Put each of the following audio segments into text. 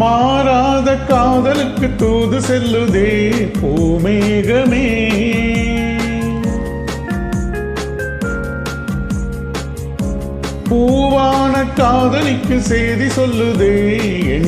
மாறாத காதலுக்கு தூது செல்லுதே பூமேகமே. காதலிக்கு செய்தி சொல்லுதே என்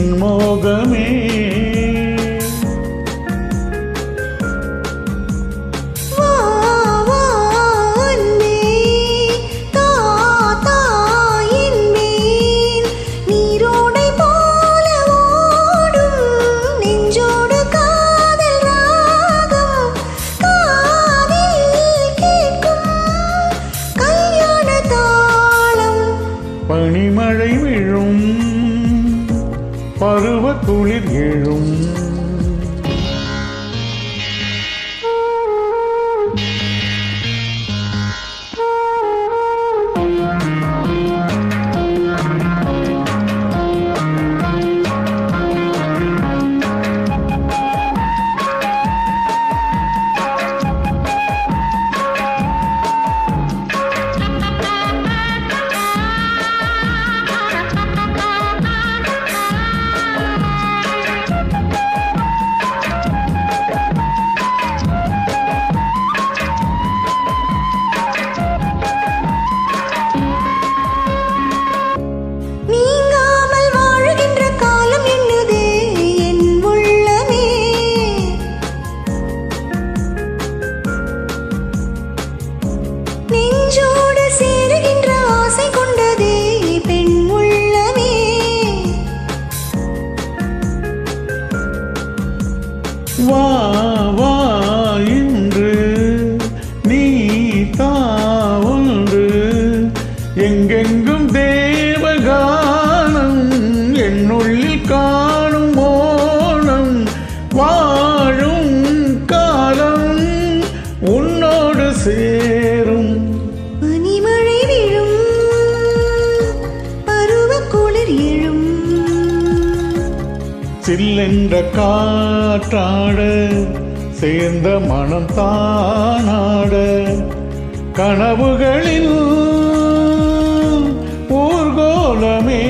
பனிமழை விழும் பருவ குளிர் எழும். சேரும். பனிமழை விழும் பருவ குளிர் எழும். சில்லென்ற காற்றாட சேர்ந்த மனம் தானாட. கனவுகளில் ஊர்கோலமே